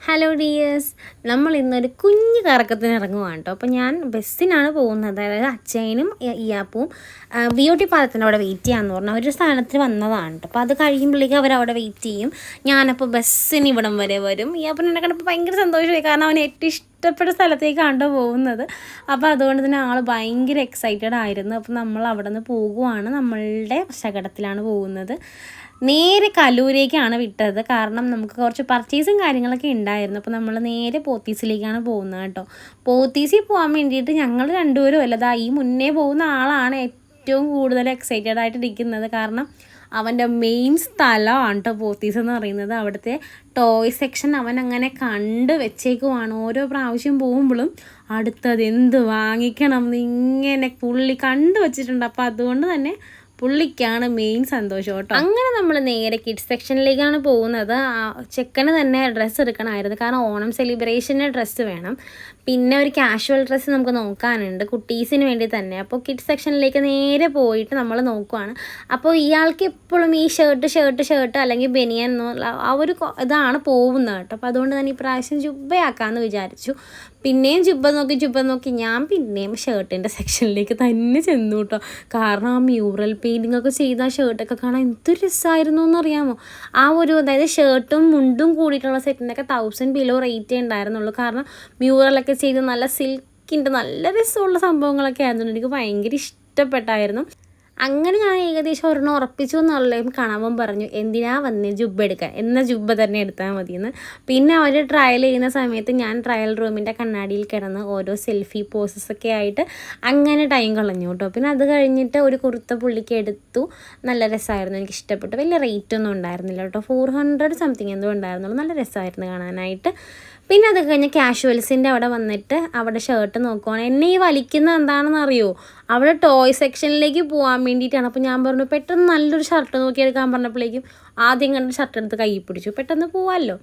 Hello dears നമ്മൾ ഇന്നൊരു കുഞ്ഞു കറക്കത്തിന് ഇറങ്ങുവാണ് കേട്ടോ. അപ്പോൾ ഞാൻ ബസ്സിനാണ് പോകുന്നത്. അതായത് അച്ഛനും ഇയാപ്പും ബി ഒ ടി പാലത്തിന്റെ അവിടെ വെയിറ്റ് ചെയ്യാമെന്ന് പറഞ്ഞു അവരുടെ സ്ഥാനത്തിന് വന്നതാണ് കേട്ടോ. അപ്പോൾ അത് കഴിയുമ്പോഴേക്കും അവർ അവിടെ വെയിറ്റ് ചെയ്യും. ഞാനപ്പോൾ ബസ്സിന് ഇവിടം വരെ വരും. ഇയാപ്പനെ കണ്ടപ്പോൾ ഭയങ്കര സന്തോഷമായി. കാരണം അവൻ ഏറ്റവും ഇഷ്ടപ്പെട്ട സ്ഥലത്തേക്കാണ് പോകുന്നത്. അപ്പോൾ അതുകൊണ്ട് തന്നെ ആൾ ഭയങ്കര എക്സൈറ്റഡ് ആയിരുന്നു. അപ്പോൾ നമ്മൾ അവിടെ നിന്ന് പോകുവാണ്. നമ്മളുടെ ശകടത്തിലാണ് പോകുന്നത്. നേരെ കലൂരേക്കാണ് വിട്ടത്. കാരണം നമുക്ക് കുറച്ച് പർച്ചേസും കാര്യങ്ങളൊക്കെ ഉണ്ടായിരുന്നു അപ്പോൾ നമ്മൾ നേരെ പോത്തീസിലേക്കാണ് പോകുന്നത് കേട്ടോ. പോത്തീസിൽ പോകാൻ വേണ്ടിയിട്ട് ഞങ്ങൾ രണ്ടുപേരും അല്ലതാ ഈ മുന്നേ പോകുന്ന ആളാണ് ഏറ്റവും കൂടുതൽ എക്സൈറ്റഡ് ആയിട്ട് ഇരിക്കുന്നത്. കാരണം അവന്റെ മെയിൻ സ്ഥലമാണ് കേട്ടോ പോത്തീസ് എന്ന് പറയുന്നത്. അവിടുത്തെ ടോയ് സെക്ഷൻ അവൻ അങ്ങനെ കണ്ട് വെച്ചേക്കുവാണ്. ഓരോ പ്രാവശ്യം പോകുമ്പോഴും അടുത്തത് എന്ത് വാങ്ങിക്കണം എന്ന് ഇങ്ങനെ പുള്ളി കണ്ടു വച്ചിട്ടുണ്ട്. അപ്പോൾ അതുകൊണ്ട് തന്നെ പുള്ളിക്കാണ് മെയിൻ സന്തോഷം കേട്ടോ. അങ്ങനെ നമ്മൾ നേരെ കിഡ്സ് സെക്ഷനിലേക്കാണ് പോകുന്നത്. ചെക്കന് തന്നെ ഡ്രസ്സ് എടുക്കണമായിരുന്നു. കാരണം ഓണം സെലിബ്രേഷന് ഡ്രസ്സ് വേണം. പിന്നെ ഒരു കാഷ്വൽ ഡ്രസ്സ് നമുക്ക് നോക്കാനുണ്ട്. കുട്ടീസിന് വേണ്ടി തന്നെ. അപ്പോൾ കിഡ്സ് സെക്ഷനിലേക്ക് നേരെ പോയിട്ട് നമ്മൾ നോക്കുവാണ്. അപ്പോൾ ഇയാൾക്ക് എപ്പോഴും ഈ ഷർട്ട് ഷർട്ട് ഷർട്ട് അല്ലെങ്കിൽ ബനിയൻ എന്നുള്ള ആ ഒരു ഇതാണ് പോകുന്നത് കേട്ടോ. അപ്പോൾ അതുകൊണ്ട് തന്നെ ഈ പ്രാവശ്യം ജുബയാക്കാമെന്ന് വിചാരിച്ചു. പിന്നെയും ജുബ നോക്കി ജുബ നോക്കി. ഞാൻ പിന്നെയും ഷർട്ടിന്റെ സെക്ഷനിലേക്ക് തന്നെ ചെന്നു കേട്ടോ. കാരണം ആ മ്യൂറൽ പെയിന്റിംഗ് ഒക്കെ ചെയ്ത ആ ഷർട്ടൊക്കെ കാണാൻ എന്ത് രസമായിരുന്നു എന്നറിയാമോ? ആ ഒരു അതായത് ഷർട്ടും മുണ്ടും കൂടിയിട്ടുള്ള സെറ്റിനൊക്കെ തൗസൻഡ് ബിലോ റേറ്റേ ഉണ്ടായിരുന്നുള്ളൂ. കാരണം മ്യൂറലൊക്കെ ചെയ്ത് നല്ല സിൽക്കിന്റെ നല്ല രസമുള്ള സംഭവങ്ങളൊക്കെ ആയിരുന്നു. എനിക്ക് ഭയങ്കര ഇഷ്ടപ്പെട്ടായിരുന്നു. അങ്ങനെ ഞാൻ ഏകദേശം ഒരെണ്ണം ഉറപ്പിച്ചു എന്നുള്ളതും കണവൻ പറഞ്ഞു എന്തിനാ വന്ന് ജുബ്ബ എടുക്കാൻ? എന്ന ജുബ്ബ തന്നെ എടുത്താൽ മതിയെന്ന്. പിന്നെ അവർ ട്രയൽ ചെയ്യുന്ന സമയത്ത് ഞാൻ ട്രയൽ റൂമിന്റെ കണ്ണാടിയിൽ കിടന്ന് ഓരോ സെൽഫി പോസസൊക്കെ ആയിട്ട് അങ്ങനെ ടൈം കളഞ്ഞു കേട്ടോ. പിന്നെ അത് കഴിഞ്ഞിട്ട് ഒരു കുർത്ത പുള്ളിക്ക് എടുത്തു. നല്ല രസമായിരുന്നു എനിക്ക് ഇഷ്ടപ്പെട്ടു. വലിയ റേറ്റ് ഒന്നും ഉണ്ടായിരുന്നില്ല കേട്ടോ. ഫോർ ഹൺഡ്രഡ് സംതിങ് എന്തോ ഉണ്ടായിരുന്നുള്ളൂ. നല്ല രസമായിരുന്നു കാണാനായിട്ട്. പിന്നെ അത് കഴിഞ്ഞ് കാഷ്വൽസിന്റെ അവിടെ വന്നിട്ട് അവിടെ ഷർട്ട് നോക്കുവാണ്. എന്നെ ഈ വലിക്കുന്ന എന്താണെന്ന് അറിയോ? അവിടെ ടോയ് സെക്ഷനിലേക്ക് പോകാൻ വേണ്ടിയിട്ടാണ്. അപ്പോൾ ഞാൻ പറഞ്ഞു പെട്ടെന്ന് നല്ലൊരു ഷർട്ട് നോക്കിയെടുക്കാൻ പറഞ്ഞപ്പോഴേക്കും ആദ്യം കണ്ട് ഷർട്ട് എടുത്ത് കൈ പിടിച്ചു. പെട്ടെന്ന് പോവാമല്ലോ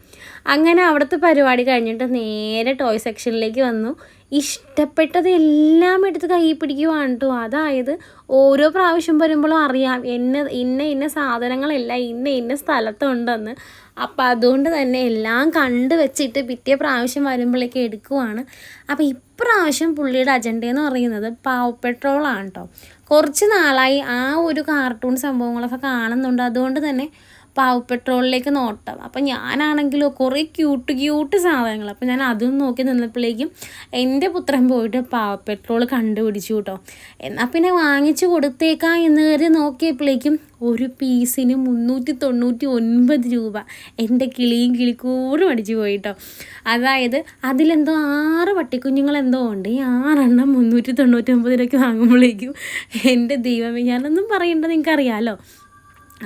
അങ്ങനെ അവിടുത്തെ പരിപാടി കഴിഞ്ഞിട്ട് നേരെ ടോയ് സെക്ഷനിലേക്ക് വന്നു. ഇഷ്ടപ്പെട്ടത് എല്ലാം എടുത്ത് കൈ പിടിക്കുവാണ് കേട്ടോ അതായത് ഓരോ പ്രാവശ്യം വരുമ്പോഴും അറിയാം എന്നെ ഇന്ന ഇന്ന സാധനങ്ങളെല്ലാം ഇന്ന ഇന്ന സ്ഥലത്തുണ്ടെന്ന്. അപ്പം അതുകൊണ്ട് തന്നെ എല്ലാം കണ്ട് വെച്ചിട്ട് പിറ്റേ പ്രാവശ്യം വരുമ്പോഴേക്ക് എടുക്കുവാണ്. അപ്പോൾ ഇപ്രാവശ്യം പുള്ളിയുടെ അജണ്ട എന്ന് പറയുന്നത് പാവ് പെട്രോളാണ് കേട്ടോ കുറച്ച് നാളായി ആ ഒരു കാർട്ടൂൺ സംഭവങ്ങളൊക്കെ കാണുന്നുണ്ട്. അതുകൊണ്ട് തന്നെ പാവ് പെട്രോളിലേക്ക് നോട്ടം. അപ്പം ഞാനാണെങ്കിലോ കുറേ ക്യൂട്ട് ക്യൂട്ട് സാധനങ്ങൾ അപ്പം ഞാൻ അതും നോക്കി നിന്നപ്പോഴേക്കും എന്റെ പുത്രൻ പോയിട്ട് പാവ് പെട്രോൾ കണ്ടുപിടിച്ചു കേട്ടോ എന്നാൽ പിന്നെ വാങ്ങിച്ചു കൊടുത്തേക്കാം എന്ന് കയറി നോക്കിയപ്പോഴേക്കും ഒരു പീസിന് മുന്നൂറ്റി തൊണ്ണൂറ്റി ഒൻപത് രൂപ എന്റെ കിളിയും കിളിക്കൂടും അടിച്ചു പോയിട്ടോ അതായത് അതിലെന്തോ ആറ് പട്ടിക്കുഞ്ഞുങ്ങൾ എന്തോ ഉണ്ട്. ഈ ആറെണ്ണം മുന്നൂറ്റി തൊണ്ണൂറ്റി ഒമ്പത് വാങ്ങുമ്പോഴേക്കും എന്റെ ദൈവമേ ഞാനൊന്നും പറയേണ്ടത് നിങ്ങൾക്കറിയാമല്ലോ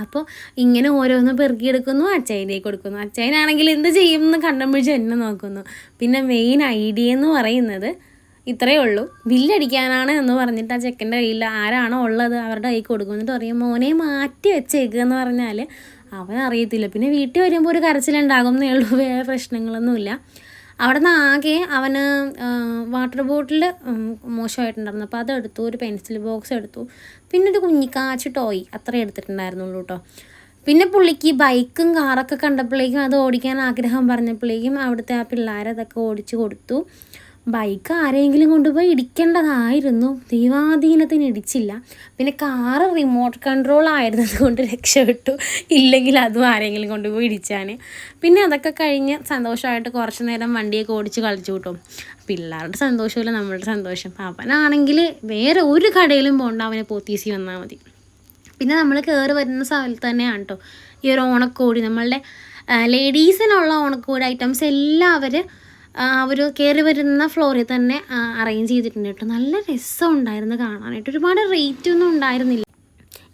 അപ്പോൾ ഇങ്ങനെ ഓരോന്ന് പെറുക്കിയെടുക്കുന്നു അച്ചായനേക്ക് കൊടുക്കുന്നു. അച്ചായനാണെങ്കിൽ എന്ത് ചെയ്യും എന്ന് കണ്ടുപിടിച്ച് എന്നെ നോക്കുന്നു. പിന്നെ മെയിൻ ഐഡിയ എന്ന് പറയുന്നത് ഇത്രയേ ഉള്ളൂ. ബില്ലടിക്കാനാണ് എന്ന് പറഞ്ഞിട്ട് ആ ചെക്കന്റെ കയ്യിൽ ആരാണോ ഉള്ളത് അവരുടെ കൈ കൊടുക്കും. എന്നിട്ട് പറയും മോനെ മാറ്റി വെച്ചേക്കുക എന്ന് പറഞ്ഞാൽ അവൻ അറിയത്തില്ല പിന്നെ വീട്ടിൽ വരുമ്പോൾ ഒരു കരച്ചിലുണ്ടാകും എന്നേ ഉള്ളൂ. വേറെ പ്രശ്നങ്ങളൊന്നുമില്ല. അവിടെ നിന്ന് ആകെ അവന് വാട്ടർ ബോട്ടിൽ മോശമായിട്ടുണ്ടായിരുന്നു. അപ്പോൾ അതെടുത്തു ഒരു പെൻസിൽ ബോക്സ് എടുത്തു. പിന്നെ ഒരു കുഞ്ഞി കുഞ്ഞിക്കാച്ച് ടോയ് അത്ര എടുത്തിട്ടുണ്ടായിരുന്നുള്ളൂ കേട്ടോ പിന്നെ പുള്ളിക്ക് ബൈക്കും കാറൊക്കെ കണ്ടപ്പോഴേക്കും അത് ഓടിക്കാൻ ആഗ്രഹം പറഞ്ഞപ്പോഴേക്കും അവിടുത്തെ ആ പിള്ളേരതൊക്കെ ഓടിച്ചു കൊടുത്തു. ബൈക്ക് ആരെങ്കിലും കൊണ്ടുപോയി ഇടിക്കേണ്ടതായിരുന്നു. ദൈവാധീനത്തിന് ഇടിച്ചില്ല. പിന്നെ കാറ് റിമോട്ട് കൺട്രോൾ ആയിരുന്നത് കൊണ്ട് രക്ഷപ്പെട്ടു. ഇല്ലെങ്കിൽ അതും ആരെങ്കിലും കൊണ്ടുപോയി ഇടിച്ചാൽ പിന്നെ അതൊക്കെ കഴിഞ്ഞ് സന്തോഷമായിട്ട് കുറച്ച് നേരം വണ്ടിയൊക്കെ ഓടിച്ച് കളിച്ചു കിട്ടും. പിള്ളേരുടെ സന്തോഷമല്ല നമ്മളുടെ സന്തോഷം. അവനാണെങ്കിൽ വേറെ ഒരു കടയിലും പോകണ്ട അവനെ പോത്തീസി വന്നാൽ മതി. പിന്നെ നമ്മൾ കയറി വരുന്ന സ്ഥലത്ത് തന്നെയാണ് കേട്ടോ ഈ ഒരു ഓണക്കോടി. നമ്മളുടെ ലേഡീസിനുള്ള ഓണക്കോടി ഐറ്റംസ് എല്ലാവരും അവർ കയറി വരുന്ന ഫ്ലോറിൽ തന്നെ അറേഞ്ച് ചെയ്തിട്ടുണ്ട് കേട്ടോ. നല്ല രസമുണ്ടായിരുന്നു കാണാനായിട്ട്. ഒരുപാട് റേറ്റ് ഒന്നും ഉണ്ടായിരുന്നില്ല.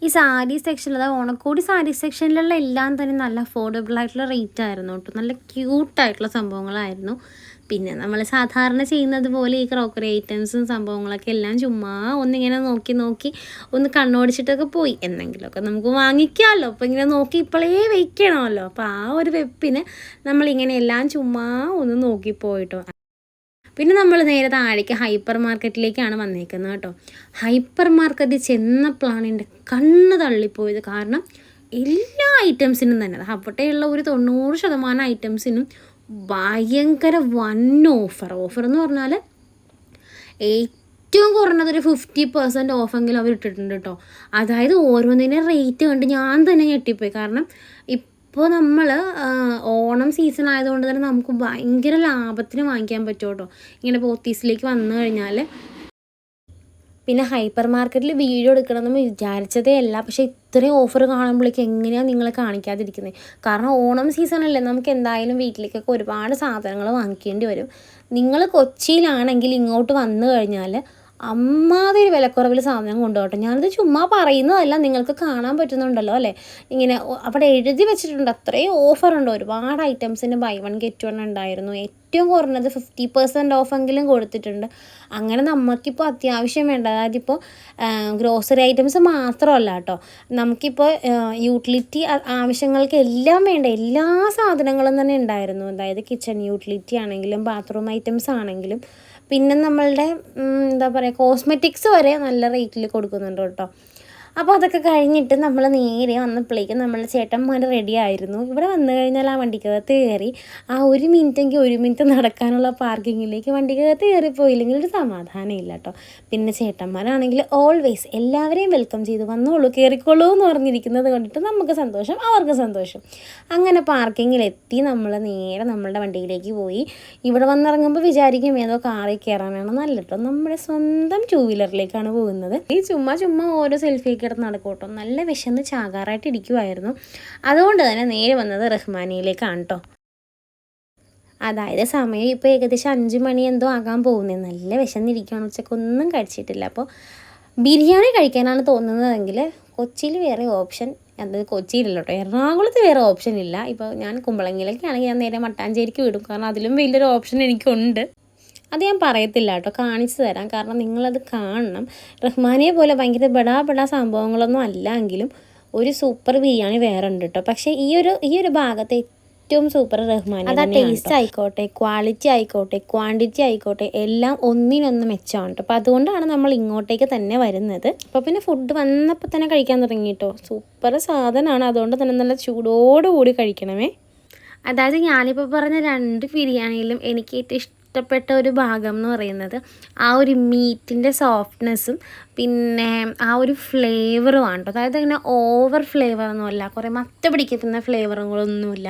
ഈ സാരി സെക്ഷനിൽ ഓണക്കോടി സാരി സെക്ഷനിലുള്ള എല്ലാം തന്നെ നല്ല അഫോർഡബിൾ ആയിട്ടുള്ള റേറ്റ് ആയിരുന്നു കേട്ടോ. നല്ല ക്യൂട്ടായിട്ടുള്ള സംഭവങ്ങളായിരുന്നു. പിന്നെ നമ്മൾ സാധാരണ ചെയ്യുന്നത് പോലെ ഈ ക്രോക്കറി ഐറ്റംസും സംഭവങ്ങളൊക്കെ എല്ലാം ചുമ്മാ ഒന്നിങ്ങനെ നോക്കി നോക്കി ഒന്ന് കണ്ണോടിച്ചിട്ടൊക്കെ പോയി. എന്തെങ്കിലുമൊക്കെ നമുക്ക് വാങ്ങിക്കാമല്ലോ. അപ്പോൾ ഇങ്ങനെ നോക്കി ഇപ്പോഴേ വയ്ക്കണമല്ലോ. അപ്പോൾ ആ ഒരു വെപ്പിന് നമ്മളിങ്ങനെ എല്ലാം ചുമ്മാ ഒന്ന് നോക്കി പോയിട്ടോ. പിന്നെ നമ്മൾ നേരെ താഴേക്ക് ഹൈപ്പർ മാർക്കറ്റിലേക്കാണ് വന്നേക്കുന്നത് കേട്ടോ. ഹൈപ്പർ മാർക്കറ്റിൽ ചെന്നപ്പോഴാണ് എന്റെ കണ്ണ് തള്ളിപ്പോയത്. കാരണം എല്ലാ ഐറ്റംസിനും തന്നെ അവിടെയുള്ള ഒരു തൊണ്ണൂറ് ശതമാനം ഐറ്റംസിനും ഭയങ്കര വൺ ഓഫർ. ഓഫർ എന്ന് പറഞ്ഞാൽ ഏറ്റവും കുറഞ്ഞത് ഒരു ഫിഫ്റ്റി പെർസെന്റ് ഓഫെങ്കിലും അവർ ഇട്ടിട്ടുണ്ട് കേട്ടോ. അതായത് ഓരോന്നിന്റെ റേറ്റ് കണ്ട് ഞാൻ തന്നെ ഞെട്ടിപ്പോയി. കാരണം ഇപ്പോൾ നമ്മൾ ഓണം സീസൺ ആയതുകൊണ്ട് തന്നെ നമുക്ക് ഭയങ്കര ലാഭത്തിന് വാങ്ങിക്കാൻ പറ്റും കേട്ടോ ഇങ്ങനെ പോത്തീസിലേക്ക് വന്നു കഴിഞ്ഞാൽ പിന്നെ ഹൈപ്പർ മാർക്കറ്റിൽ വീഡിയോ എടുക്കണമെന്ന് വിചാരിച്ചതേ അല്ല. പക്ഷേ ഇത്രയും ഓഫർ കാണുമ്പോഴേക്കും എങ്ങനെയാണ് നിങ്ങളെ കാണിക്കാതിരിക്കുന്നത് കാരണം ഓണം സീസണല്ലേ നമുക്ക് എന്തായാലും വീട്ടിലേക്കൊക്കെ ഒരുപാട് സാധനങ്ങൾ വാങ്ങിക്കേണ്ടി വരും. നിങ്ങൾ കൊച്ചിയിലാണെങ്കിൽ ഇങ്ങോട്ട് വന്നു കഴിഞ്ഞാൽ അമ്മാതിരി വിലക്കുറവിൽ സാധനം കൊണ്ടുപോകട്ടെ. ഞാനത് ചുമ്മാ പറയുന്നതല്ല നിങ്ങൾക്ക് കാണാൻ പറ്റുന്നുണ്ടല്ലോ അല്ലേ? ഇങ്ങനെ അവിടെ എഴുതി വെച്ചിട്ടുണ്ട്. അത്രയും ഓഫറുണ്ട്. ഒരുപാട് ഐറ്റംസിന് ബൈ വൺ ഗെറ്റ് വൺ ഉണ്ടായിരുന്നു. ഏറ്റവും കുറഞ്ഞത് ഫിഫ്റ്റി പെർസെന്റ് ഓഫെങ്കിലും കൊടുത്തിട്ടുണ്ട്. അങ്ങനെ നമുക്കിപ്പോൾ അത്യാവശ്യം വേണ്ട. അതായത് ഇപ്പോൾ ഗ്രോസറി ഐറ്റംസ് മാത്രമല്ല കേട്ടോ. നമുക്കിപ്പോൾ യൂട്ടിലിറ്റി ആവശ്യങ്ങൾക്ക് എല്ലാം വേണ്ട. എല്ലാ സാധനങ്ങളും തന്നെ ഉണ്ടായിരുന്നു. അതായത് കിച്ചൺ യൂട്ടിലിറ്റി ആണെങ്കിലും ബാത്റൂം ഐറ്റംസ് ആണെങ്കിലും. പിന്നെ നമ്മളുടെ എന്താ പറയുക കോസ്മെറ്റിക്സ് വരെ നല്ല റേറ്റിൽ കൊടുക്കുന്നുണ്ട് കേട്ടോ. അപ്പോൾ അതൊക്കെ കഴിഞ്ഞിട്ട് നമ്മൾ നേരെ വന്നപ്പോഴേക്കും നമ്മൾ ചേട്ടന്മാർ റെഡി ആയിരുന്നു. ഇവിടെ വന്നു കഴിഞ്ഞാൽ ആ വണ്ടിക്കകത്ത് കയറി ആ ഒരു മിനിറ്റെങ്കിൽ ഒരു മിനിറ്റ് നടക്കാനുള്ള പാർക്കിങ്ങിലേക്ക് വണ്ടിക്കകത്ത് കയറി പോയില്ലെങ്കിൽ ഒരു സമാധാനം ഇല്ല കേട്ടോ പിന്നെ ചേട്ടന്മാരാണെങ്കിൽ ഓൾവേസ് എല്ലാവരെയും വെൽക്കം ചെയ്ത് വന്നോളൂ കയറിക്കോളൂ എന്ന് പറഞ്ഞിരിക്കുന്നത് കണ്ടിട്ട് നമുക്ക് സന്തോഷം അവർക്ക് സന്തോഷം. അങ്ങനെ പാർക്കിങ്ങിലെത്തി നമ്മൾ നേരെ നമ്മളുടെ വണ്ടിയിലേക്ക് പോയി. ഇവിടെ വന്നിറങ്ങുമ്പോൾ വിചാരിക്കും ഏതോ കാറിൽ കയറാനാണ് നല്ല കേട്ടോ നമ്മുടെ സ്വന്തം ടൂ വീലറിലേക്കാണ് പോകുന്നത്. ഈ ചുമ്മാ ചുമ്മാ ഓരോ സെൽഫി കിടന്ന് നടക്കും കേട്ടോ നല്ല വിശന്ന് ചാകാറായിട്ട് ഇരിക്കുമായിരുന്നു അതുകൊണ്ട് തന്നെ നേരെ വന്നത് റഹ്മാനിയിലേക്കാണ് കേട്ടോ അതായത് സമയം ഇപ്പോൾ ഏകദേശം അഞ്ച് മണി എന്തോ ആകാൻ പോകുന്നത് നല്ല വിശന്നിരിക്കുകയാണ് ഉച്ചക്കൊന്നും കഴിച്ചിട്ടില്ല. അപ്പോൾ ബിരിയാണി കഴിക്കാനാണ് തോന്നുന്നതെങ്കിൽ കൊച്ചിയിൽ വേറെ ഓപ്ഷൻ അത് കൊച്ചിയിലല്ലോ കേട്ടോ എറണാകുളത്ത് വേറെ ഓപ്ഷൻ ഇല്ല. ഇപ്പോൾ ഞാൻ കുമ്പളങ്ങിയിലൊക്കെ ആണെങ്കിൽ ഞാൻ നേരെ മട്ടാഞ്ചേരിക്ക് വിടും. കാരണം അതിലും വലിയൊരു ഓപ്ഷൻ എനിക്കുണ്ട്. അത് ഞാൻ പറയത്തില്ല കേട്ടോ. കാണിച്ചു തരാം. കാരണം നിങ്ങളത് കാണണം. റഹ്മാനിയെ പോലെ ഭയങ്കര ബടാ ബടാ സംഭവങ്ങളൊന്നും അല്ല എങ്കിലും ഒരു സൂപ്പർ ബിരിയാണി വേറെ ഉണ്ട് കേട്ടോ. പക്ഷേ ഈ ഒരു ഈ ഒരു ഭാഗത്തെ ഏറ്റവും സൂപ്പർ റഹ്മാൻ അത് ടേസ്റ്റ് ആയിക്കോട്ടെ ക്വാളിറ്റി ആയിക്കോട്ടെ ക്വാണ്ടിറ്റി ആയിക്കോട്ടെ എല്ലാം ഒന്നിനൊന്ന് മെച്ചമാണ് കേട്ടോ. അപ്പോൾ അതുകൊണ്ടാണ് നമ്മൾ ഇങ്ങോട്ടേക്ക് തന്നെ വരുന്നത്. അപ്പോൾ പിന്നെ ഫുഡ് വന്നപ്പോൾ തന്നെ കഴിക്കാൻ തുടങ്ങി കേട്ടോ. സൂപ്പർ സാധനമാണ്. അതുകൊണ്ട് തന്നെ നല്ല ചൂടോടുകൂടി കഴിക്കണമേ. അതായത് ഞാനിപ്പോൾ പറഞ്ഞ രണ്ട് ബിരിയാണിയിലും എനിക്ക് ഏറ്റവും ഇഷ്ടപ്പെട്ട ഒരു ഭാഗം എന്ന് പറയുന്നത് ആ ഒരു മീറ്റിന്റെ സോഫ്റ്റ്നെസ്സും പിന്നെ ആ ഒരു ഫ്ലേവറുമാണ് കേട്ടോ അതായത് ഇങ്ങനെ ഓവർ ഫ്ലേവറൊന്നുമല്ല കുറേ മത്ത പിടിക്കുന്ന ഫ്ലേവറുകളൊന്നുമില്ല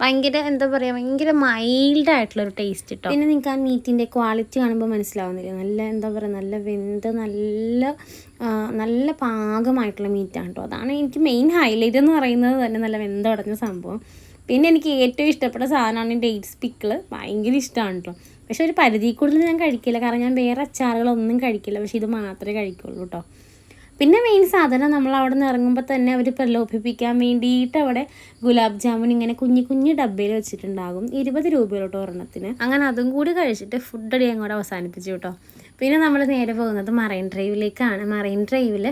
ഭയങ്കര എന്താ പറയുക ഭയങ്കര മൈൽഡ് ആയിട്ടുള്ളൊരു ടേസ്റ്റ് കിട്ടും പിന്നെ നിങ്ങൾക്ക് ആ മീറ്റിന്റെ ക്വാളിറ്റി കാണുമ്പോൾ മനസ്സിലാവുന്നില്ല? നല്ല എന്താ പറയുക നല്ല വെന്ത് നല്ല നല്ല പാകമായിട്ടുള്ള മീറ്റാണ് കേട്ടോ അതാണ് എനിക്ക് മെയിൻ ഹൈലൈറ്റ് എന്ന് പറയുന്നത് തന്നെ നല്ല വെന്തടഞ്ഞ സംഭവം. പിന്നെ എനിക്ക് ഏറ്റവും ഇഷ്ടപ്പെട്ട സാധനമാണ് ഡേറ്റ്സ് പിക്കിൾ ഭയങ്കര ഇഷ്ടമാണ് കേട്ടോ പക്ഷെ ഒരു പരിധി കൂടുതൽ ഞാൻ കഴിക്കില്ല. കാരണം ഞാൻ വേറെ അച്ചാറുകളൊന്നും കഴിക്കില്ല. പക്ഷെ ഇത് മാത്രമേ കഴിക്കുള്ളൂ കേട്ടോ പിന്നെ മെയിൻ സാധനം നമ്മൾ അവിടെ നിന്ന് ഇറങ്ങുമ്പോൾ തന്നെ അവർ പ്രലോഭിപ്പിക്കാൻ വേണ്ടിയിട്ട് അവിടെ ഗുലാബ് ജാമുൻ ഇങ്ങനെ കുഞ്ഞു കുഞ്ഞു ഡബ്ബയിൽ വെച്ചിട്ടുണ്ടാകും. ഇരുപത് രൂപയിലോട്ടോ ഒരെണ്ണത്തിന്. അങ്ങനെ അതും കൂടി കഴിച്ചിട്ട് ഫുഡ് അടി അങ്ങോട്ട് അവസാനിപ്പിച്ചു കേട്ടോ പിന്നെ നമ്മൾ നേരെ പോകുന്നത് മറൈൻ ഡ്രൈവിലേക്കാണ്. മറൈൻ ഡ്രൈവിൽ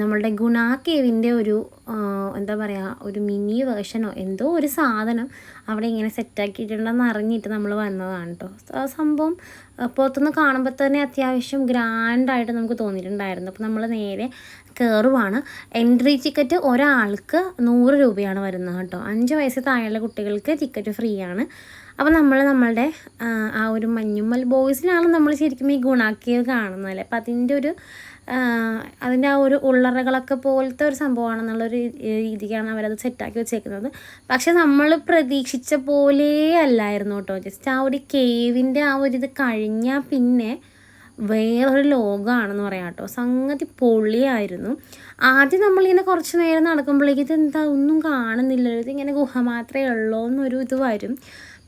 നമ്മളുടെ ഗുണ കേവിന്റെ ഒരു എന്താ പറയുക ഒരു മിനി വേർഷനോ എന്തോ ഒരു സാധനം അവിടെ ഇങ്ങനെ സെറ്റാക്കിയിട്ടുണ്ടെന്ന് അറിഞ്ഞിട്ട് നമ്മൾ വന്നതാണ് കേട്ടോ സംഭവം പുറത്തുനിന്ന് കാണുമ്പോൾ തന്നെ അത്യാവശ്യം ഗ്രാൻഡായിട്ട് നമുക്ക് തോന്നിയിട്ടുണ്ടായിരുന്നു. അപ്പോൾ നമ്മൾ നേരെ കയറുവാണ് എൻട്രി ടിക്കറ്റ് ഒരാൾക്ക് നൂറ് രൂപയാണ് വരുന്നത് കേട്ടോ അഞ്ച് വയസ്സ് താഴെയുള്ള കുട്ടികൾക്ക് ടിക്കറ്റ് ഫ്രീ ആണ് അപ്പോൾ നമ്മൾ നമ്മളുടെ ആ, ഒരു മഞ്ഞുമ്മൽ ബോയ്സിലാണ് നമ്മൾ ശരിക്കും ഈ ഗുണാക്കിയത് കാണുന്നത് അല്ലേ? അപ്പം അതിന്റെ ഒരു അതിന്റെ ആ ഒരു ഉള്ളറകളൊക്കെ പോലത്തെ ഒരു സംഭവമാണെന്നുള്ളൊരു രീതിക്കാണ് അവരത് സെറ്റാക്കി വെച്ചേക്കുന്നത്. പക്ഷെ നമ്മൾ പ്രതീക്ഷിച്ച പോലെ അല്ലായിരുന്നു കേട്ടോ. ജസ്റ്റ് ആ ഒരു കേവിന്റെ ആ ഒരു ഇത് കഴിഞ്ഞാൽ പിന്നെ വേറൊരു ലോകമാണെന്ന് പറയാം കേട്ടോ. സംഗതി പൊളിയായിരുന്നു. ആദ്യം നമ്മളിങ്ങനെ കുറച്ച് നേരം നടക്കുമ്പോഴേക്കും ഇത് എന്താ ഒന്നും കാണുന്നില്ല ഇതിങ്ങനെ ഗുഹ മാത്രമേ ഉള്ളൂ എന്നൊരു ഇത് വരും.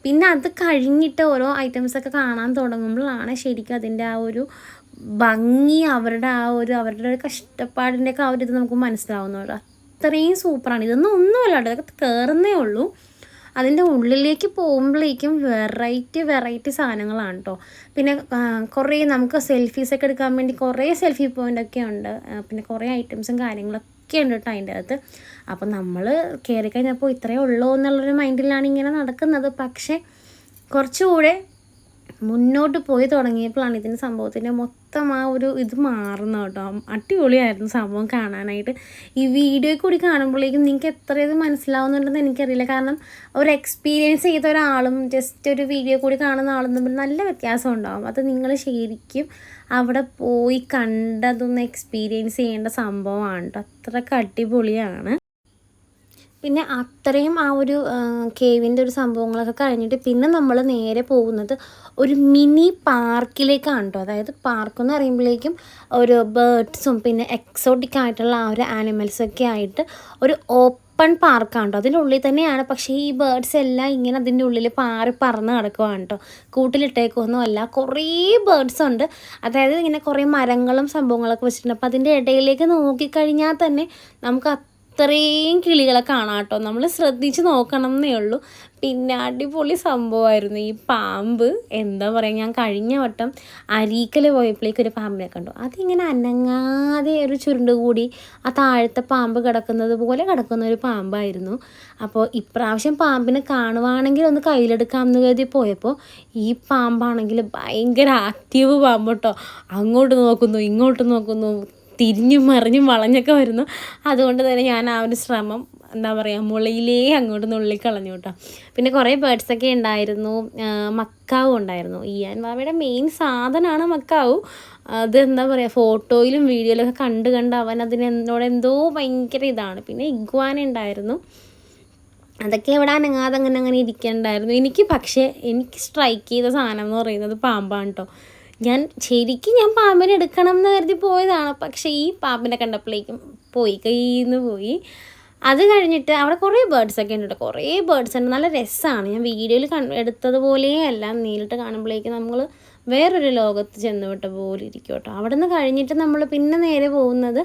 പിന്നെ അത് കഴിഞ്ഞിട്ട് ഓരോ ഐറ്റംസൊക്കെ കാണാൻ തുടങ്ങുമ്പോഴാണ് ശരിക്കും അതിന്റെ ആ ഒരു ഭംഗി അവരുടെ ആ ഒരു അവരുടെ ഒരു കഷ്ടപ്പാടിന്റെയൊക്കെ ആ ഒരു ഇത് നമുക്ക് മനസ്സിലാവുന്നുള്ളൂ അത്രയും സൂപ്പറാണ്. ഇതൊന്നും ഒന്നുമല്ല കേട്ടോ. ഇതൊക്കെ കയറുന്നേ ഉള്ളൂ. അതിന്റെ ഉള്ളിലേക്ക് പോകുമ്പോഴേക്കും വെറൈറ്റി വെറൈറ്റി സാധനങ്ങളാണ് കേട്ടോ. പിന്നെ കുറേ നമുക്ക് സെൽഫീസൊക്കെ എടുക്കാൻ വേണ്ടി കുറേ സെൽഫി പോയിന്റൊക്കെ ഉണ്ട്. പിന്നെ കുറേ ഐറ്റംസും കാര്യങ്ങളൊക്കെ ഉണ്ട് കേട്ടോ അതിന്റെ അകത്ത്. അപ്പം നമ്മൾ കയറി കഴിഞ്ഞപ്പോൾ ഇത്രയേ ഉള്ളൂ എന്നുള്ളൊരു മൈൻഡിലാണ് ഇങ്ങനെ നടക്കുന്നത്. പക്ഷേ കുറച്ചുകൂടെ മുന്നോട്ട് പോയി തുടങ്ങിയപ്പോഴാണ് ഇതിന്റെ സംഭവത്തിന്റെ മൊത്തം ആ ഒരു ഇത് മാറുന്നത് കേട്ടോ. അടിപൊളിയായിരുന്നു സംഭവം കാണാനായിട്ട്. ഈ വീഡിയോ കൂടി കാണുമ്പോഴേക്കും നിങ്ങൾക്ക് എത്ര ഇത് മനസ്സിലാവുന്നുണ്ടെന്ന് എനിക്കറിയില്ല. കാരണം ഒരു എക്സ്പീരിയൻസ് ചെയ്ത ഒരാളും ജസ്റ്റ് ഒരു വീഡിയോ കൂടി കാണുന്ന ആളും തമ്മിൽ നല്ല വ്യത്യാസം ഉണ്ടാവും. അത് നിങ്ങൾ ശരിക്കും അവിടെ പോയി കണ്ടതൊന്ന് എക്സ്പീരിയൻസ് ചെയ്യേണ്ട സംഭവമാണ് കേട്ടോ അത്രയ്ക്ക് അടിപൊളിയാണ്. പിന്നെ അത്രയും ആ ഒരു കേവിന്റെ ഒരു സംഭവങ്ങളൊക്കെ കഴിഞ്ഞിട്ട് പിന്നെ നമ്മൾ നേരെ പോകുന്നത് ഒരു മിനി പാർക്കിലേക്കാണ് കേട്ടോ അതായത് പാർക്ക് എന്ന് പറയുമ്പോഴേക്കും ഒരു ബേർഡ്സും പിന്നെ എക്സോട്ടിക് ആയിട്ടുള്ള ആ ഒരു ആനിമൽസൊക്കെ ആയിട്ട് ഒരു ഓപ്പൺ പാർക്കാണ് കേട്ടോ അതിന്റെ ഉള്ളിൽ തന്നെയാണ്. പക്ഷേ ഈ ബേർഡ്സ് എല്ലാം ഇങ്ങനെ അതിന്റെ ഉള്ളിൽ പാറി പറന്ന് കിടക്കുവാണ് കേട്ടോ. കൂട്ടിലിട്ടേക്കൊന്നും അല്ല. കുറേ ബേർഡ്സ് ഉണ്ട്. അതായത് ഇങ്ങനെ കുറേ മരങ്ങളും സംഭവങ്ങളൊക്കെ വെച്ചിട്ടുണ്ട്. അപ്പോൾ അതിന്റെ ഇടയിലേക്ക് നോക്കിക്കഴിഞ്ഞാൽ തന്നെ നമുക്ക് അത്രയും കിളികളെ കാണാം കേട്ടോ. നമ്മൾ ശ്രദ്ധിച്ച് നോക്കണം എന്നേ ഉള്ളൂ. പിന്നെ അടിപൊളി സംഭവമായിരുന്നു ഈ പാമ്പ്. എന്താ പറയുക ഞാൻ കഴിഞ്ഞ വട്ടം അരീക്കൽ പോയപ്പോഴേക്ക് ഒരു പാമ്പിനെ കണ്ടു. അതിങ്ങനെ അനങ്ങാതെ ഒരു ചുരുണ്ട് കൂടി ആ താഴത്തെ പാമ്പ് കിടക്കുന്നത് പോലെ കിടക്കുന്ന ഒരു പാമ്പായിരുന്നു. അപ്പോൾ ഇപ്രാവശ്യം പാമ്പിനെ കാണുവാണെങ്കിൽ ഒന്ന് കയ്യിലെടുക്കാം എന്ന് കരുതി പോയപ്പോൾ ഈ പാമ്പാണെങ്കിൽ ഭയങ്കര ആക്റ്റീവ് പാമ്പ് കേട്ടോ. അങ്ങോട്ട് നോക്കുന്നു ഇങ്ങോട്ട് നോക്കുന്നു. തിരിഞ്ഞും മറിഞ്ഞും വളഞ്ഞൊക്കെ വരുന്നു. അതുകൊണ്ട് തന്നെ ഞാൻ ആ ഒരു ശ്രമം എന്താ പറയുക മുളയിലേ അങ്ങോട്ട് നുള്ളി കളഞ്ഞു കേട്ടോ. പിന്നെ കുറേ ബേർഡ്സൊക്കെ ഉണ്ടായിരുന്നു. മക്കാവും ഉണ്ടായിരുന്നു. ഇയാൻ വാവയുടെ മെയിൻ സാധനമാണ് മക്കാവ്. അത് എന്താ പറയുക ഫോട്ടോയിലും വീഡിയോയിലൊക്കെ കണ്ട് കണ്ട് അവൻ അതിനോട് എന്തോ ഭയങ്കര ഇതാണ്. പിന്നെ ഇഗ്വാന ഉണ്ടായിരുന്നു. അതൊക്കെ എവിടെ അനങ്ങാതെ അങ്ങനെ അങ്ങനെ ഇരിക്കണ്ടായിരുന്നു. എനിക്ക് പക്ഷേ എനിക്ക് സ്ട്രൈക്ക് ചെയ്ത സാധനം എന്ന് പറയുന്നത് പാമ്പാണ് കേട്ടോ. ഞാൻ ശരിക്കും ഞാൻ പാമ്പിനെ എടുക്കണം എന്ന് കരുതി പോയതാണ്. പക്ഷേ ഈ പാമ്പിനെ കണ്ടപ്പോഴേക്കും പോയി കയ്യിൽ നിന്ന് പോയി. അത് കഴിഞ്ഞിട്ട് അവിടെ കുറേ ബേർഡ്സ് ഒക്കെ ഉണ്ട് കുറേ ബേർഡ്സ് ഉണ്ട്. നല്ല രസമാണ്. ഞാൻ വീഡിയോയിൽ കൺ എടുത്തതുപോലെയേ അല്ല നേരിട്ട് കാണുമ്പോഴേക്കും നമ്മൾ വേറൊരു ലോകത്ത് ചെന്ന് വിട്ട പോലെ ഇരിക്കും കേട്ടോ അവിടെ നിന്ന് കഴിഞ്ഞിട്ട് നമ്മൾ പിന്നെ നേരെ പോകുന്നത്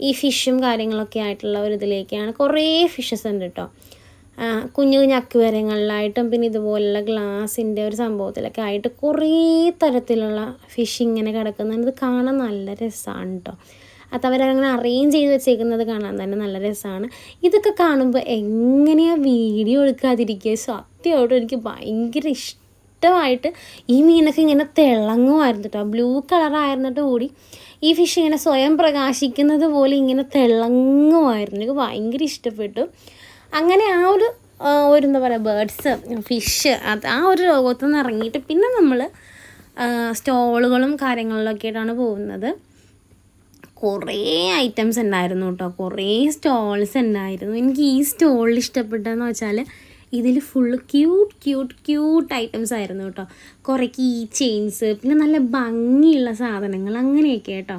ഈ ഫിഷും കാര്യങ്ങളൊക്കെ ആയിട്ടുള്ള ഒരു ഇതിലേക്കാണ്. കുറേ ഫിഷസ് ഉണ്ട് കേട്ടോ കുഞ്ഞു കുഞ്ഞു അക്വേറിയങ്ങളിലായിട്ടും പിന്നെ ഇതുപോലുള്ള ഗ്ലാസിന്റെ ഒരു സംഭവത്തിലൊക്കെ ആയിട്ട് കുറേ തരത്തിലുള്ള ഫിഷ് ഇങ്ങനെ കിടക്കുന്നത് കാണാൻ നല്ല രസമാണ് കേട്ടോ അത് അവരങ്ങനെ അറേഞ്ച് ചെയ്ത് വെച്ചേക്കുന്നത് കാണാൻ തന്നെ നല്ല രസമാണ്. ഇതൊക്കെ കാണുമ്പോൾ എങ്ങനെയാണ് വീഡിയോ എടുക്കാതിരിക്കുക? സത്യമായിട്ടും എനിക്ക് ഭയങ്കര ഇഷ്ടമായിട്ട് ഈ മീനൊക്കെ ഇങ്ങനെ തിളങ്ങുമായിരുന്നു കേട്ടോ ബ്ലൂ കളറായിരുന്നിട്ട് കൂടി ഈ ഫിഷ് ഇങ്ങനെ സ്വയം പ്രകാശിക്കുന്നത് പോലെ ഇങ്ങനെ തിളങ്ങുമായിരുന്നു. എനിക്ക് ഭയങ്കര ഇഷ്ടപ്പെട്ടു. അങ്ങനെ ആ ഒരു ഒരു എന്താ പറയുക ബേഡ്സ് ഫിഷ് അത് ആ ഒരു ലോകത്തു നിന്ന് ഇറങ്ങിയിട്ട് പിന്നെ നമ്മൾ സ്റ്റോളുകളും കാര്യങ്ങളിലൊക്കെ ആയിട്ടാണ് പോകുന്നത്. കുറേ ഐറ്റംസ് ഉണ്ടായിരുന്നു കേട്ടോ. കുറേ സ്റ്റോൾസ് ഉണ്ടായിരുന്നു. എനിക്ക് ഈ സ്റ്റോളിൽ ഇഷ്ടപ്പെട്ടതെന്ന് വെച്ചാൽ ഇതിൽ full cute cute cute items ആയിരുന്നു കേട്ടോ. കുറേ കീ ചെയിൻസ് പിന്നെ നല്ല ഭംഗിയുള്ള സാധനങ്ങൾ അങ്ങനെയൊക്കെ കേട്ടോ.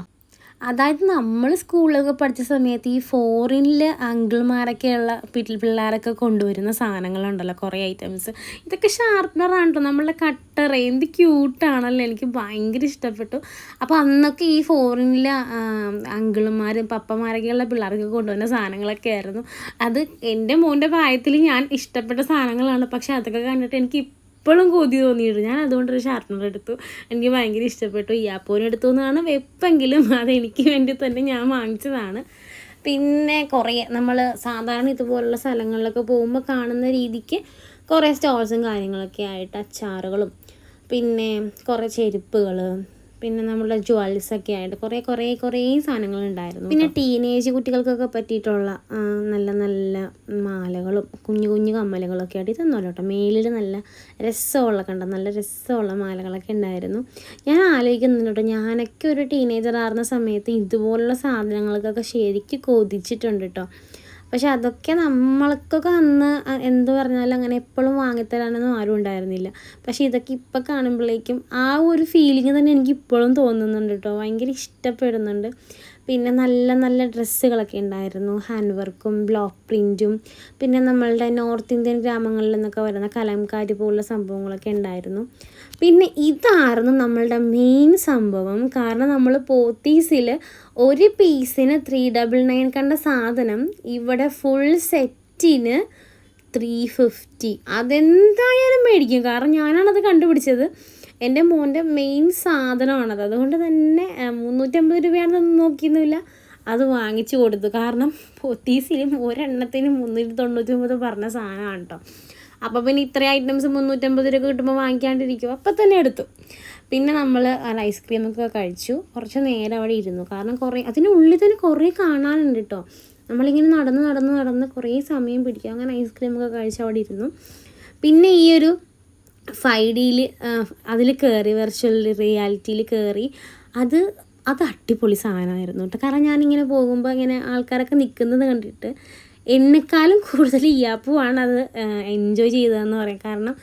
അതായത് നമ്മൾ സ്കൂളിലൊക്കെ പഠിച്ച സമയത്ത് ഈ ഫോറിനിൽ അങ്കിൾമാരൊക്കെയുള്ള പിള്ളേരൊക്കെ കൊണ്ടുവരുന്ന സാധനങ്ങളുണ്ടല്ലോ കുറേ ഐറ്റംസ് ഇതൊക്കെ ഷാർപ്പനറാണ് കേട്ടോ നമ്മളുടെ കട്ടർ എന്ത് ക്യൂട്ടാണല്ലോ എനിക്ക് ഭയങ്കര ഇഷ്ടപ്പെട്ടു. അപ്പോൾ അന്നൊക്കെ ഈ ഫോറിനിലെ അങ്കിളുമാരും പപ്പമാരൊക്കെയുള്ള പിള്ളേർക്ക് കൊണ്ടുവരുന്ന സാധനങ്ങളൊക്കെ ആയിരുന്നു. അത് എന്റെ മോന്റെ പ്രായത്തിൽ ഞാൻ ഇഷ്ടപ്പെട്ട സാധനങ്ങളാണ്. പക്ഷെ അതൊക്കെ കണ്ടിട്ട് എനിക്ക് ഇപ്പോഴും കൊതി തോന്നിയിട്ട് ഞാൻ അതുകൊണ്ടൊരു ഷാർപ്പനർ എടുത്തു. എനിക്ക് ഭയങ്കര ഇഷ്ടപ്പെട്ടു. ഈ എടുത്തു എന്നാണ് വെപ്പെങ്കിലും അതെനിക്ക് വേണ്ടി തന്നെ ഞാൻ വാങ്ങിച്ചതാണ്. പിന്നെ കുറേ നമ്മൾ സാധാരണ ഇതുപോലുള്ള സ്ഥലങ്ങളിലൊക്കെ പോകുമ്പോൾ കാണുന്ന രീതിക്ക് കുറേ സ്റ്റോൾസും കാര്യങ്ങളൊക്കെ ആയിട്ട് അച്ചാറുകളും പിന്നെ കുറേ ചെരുപ്പുകൾ പിന്നെ നമ്മുടെ ജ്വൽസൊക്കെ ആയിട്ട് കുറേ കുറേ കുറേ സാധനങ്ങളുണ്ടായിരുന്നു പിന്നെ ടീനേജ് കുട്ടികൾക്കൊക്കെ പറ്റിയിട്ടുള്ള നല്ല നല്ല മാലകളും കുഞ്ഞു കുഞ്ഞു കമ്മലുകളൊക്കെ ആയിട്ട് ഇതൊന്നുമല്ല കേട്ടോ. മേലിൽ നല്ല രസമുള്ള കണ്ട? നല്ല രസമുള്ള മാലകളൊക്കെ ഉണ്ടായിരുന്നു. ഞാൻ ആലോചിക്കുന്നുണ്ട് കേട്ടോ ഞാനൊക്കെ ഒരു ടീനേജർ ആയിരുന്ന സമയത്ത് ഇതുപോലുള്ള സാധനങ്ങൾക്കൊക്കെ ശരിക്കും കൊതിച്ചിട്ടുണ്ട് കേട്ടോ. പക്ഷെ അതൊക്കെ നമ്മൾക്കൊക്കെ അന്ന് എന്ത് പറഞ്ഞാലും അങ്ങനെ എപ്പോഴും വാങ്ങിത്തരാനൊന്നും ആരും ഉണ്ടായിരുന്നില്ല. പക്ഷെ ഇതൊക്കെ ഇപ്പം കാണുമ്പോഴേക്കും ആ ഒരു ഫീലിംഗ് തന്നെ എനിക്ക് ഇപ്പോഴും തോന്നുന്നുണ്ട് കേട്ടോ. ഭയങ്കര ഇഷ്ടപ്പെടുന്നുണ്ട്. പിന്നെ നല്ല നല്ല ഡ്രസ്സുകളൊക്കെ ഉണ്ടായിരുന്നു. ഹാൻഡ് വർക്കും ബ്ലോക്ക് പ്രിന്റും പിന്നെ നമ്മളുടെ നോർത്ത് ഇന്ത്യൻ ഗ്രാമങ്ങളിൽ നിന്നൊക്കെ വരുന്ന കലംകാരി പോലുള്ള സംഭവങ്ങളൊക്കെ ഉണ്ടായിരുന്നു. പിന്നെ ഇതായിരുന്നു നമ്മളുടെ മെയിൻ സംഭവം. കാരണം നമ്മൾ പോത്തീസിൽ ഒരു പീസിന് ത്രീ ഡബിൾ നയൻ കണ്ട സാധനം ഇവിടെ ഫുൾ സെറ്റിന് ത്രീ ഫിഫ്റ്റി അതെന്തായാലും മേടിക്കും. കാരണം ഞാനാണത് കണ്ടുപിടിച്ചത്. എന്റെ മോന്റെ മെയിൻ സാധനമാണത്. അതുകൊണ്ട് തന്നെ മുന്നൂറ്റമ്പത് രൂപയാണെന്ന് നോക്കിയൊന്നുമില്ല. അത് വാങ്ങിച്ചു കൊടുത്തു. കാരണം പൊത്തീസിലും ഒരെണ്ണത്തിന് മുന്നൂറ്റി തൊണ്ണൂറ്റി ഒമ്പത് പറഞ്ഞ സാധനമാണ് കേട്ടോ അപ്പോൾ പിന്നെ ഇത്രയും ഐറ്റംസ് മുന്നൂറ്റമ്പത് രൂപ കിട്ടുമ്പോൾ വാങ്ങിക്കാണ്ടിരിക്കും അപ്പം തന്നെ എടുത്തു. പിന്നെ നമ്മൾ ഐസ്ക്രീമൊക്കെ കഴിച്ചു. കുറച്ച് നേരം അവിടെ ഇരുന്നു. കാരണം കുറേ അതിനുള്ളിൽ തന്നെ കുറേ കാണാനുണ്ട് കേട്ടോ നമ്മളിങ്ങനെ നടന്ന് നടന്ന് നടന്ന് കുറേ സമയം പിടിക്കും. അങ്ങനെ ഐസ്ക്രീമൊക്കെ കഴിച്ച് അവിടെ ഇരുന്നു. പിന്നെ ഈ ഒരു ഫൈവ് ഡിയിൽ അതിൽ കയറി വെർച്വൽ റിയാലിറ്റിയിൽ കയറി അത് അത് അടിപൊളി സാധനമായിരുന്നു കേട്ടോ കാരണം ഞാനിങ്ങനെ പോകുമ്പോൾ ഇങ്ങനെ ആൾക്കാരൊക്കെ നിൽക്കുന്നത് കണ്ടിട്ട് എന്നെക്കാളും കൂടുതൽ ഇയാപ്പുവാണ് അത് എൻജോയ് ചെയ്തതെന്ന് പറയാം. കാരണം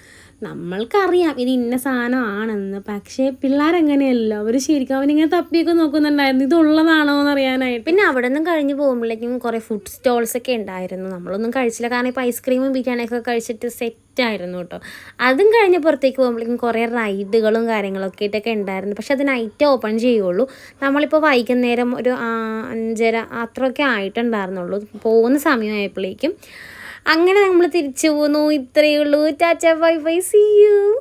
നമ്മൾക്കറിയാം ഇത് ഇന്ന സാധനമാണെന്ന്. പക്ഷേ പിള്ളേരങ്ങനെയല്ലോ? അവർ ശരിക്കും അവനിങ്ങനെ തപ്പിയൊക്കെ നോക്കുന്നുണ്ടായിരുന്നു. ഇതുള്ളതാണോ എന്ന് അറിയാനായിട്ട് പിന്നെ അവിടെ നിന്നും കഴിഞ്ഞ് പോകുമ്പോഴേക്കും കുറേ ഫുഡ് സ്റ്റോൾസ് ഒക്കെ ഉണ്ടായിരുന്നു. നമ്മളൊന്നും കഴിച്ചില്ല. കാരണം ഇപ്പോൾ ഐസ്ക്രീമും ബിരിയാണിയൊക്കെ കഴിച്ചിട്ട് സെറ്റായിരുന്നു കേട്ടോ. അതും കഴിഞ്ഞ് പുറത്തേക്ക് പോകുമ്പോഴേക്കും കുറേ റൈഡുകളും കാര്യങ്ങളൊക്കെ ആയിട്ടൊക്കെ ഉണ്ടായിരുന്നു. പക്ഷെ അത് നൈറ്റ് ഓപ്പൺ ചെയ്യുള്ളൂ. നമ്മളിപ്പോൾ വൈകുന്നേരം ഒരു അഞ്ചര അത്രയൊക്കെ ആയിട്ടുണ്ടായിരുന്നുള്ളൂ. പോകുന്ന സമയമായപ്പോഴേക്കും അങ്ങനെ നമ്മൾ തിരിച്ചു പോന്നു. ഇത്രയേ ഉള്ളൂ. Tata bye bye. See you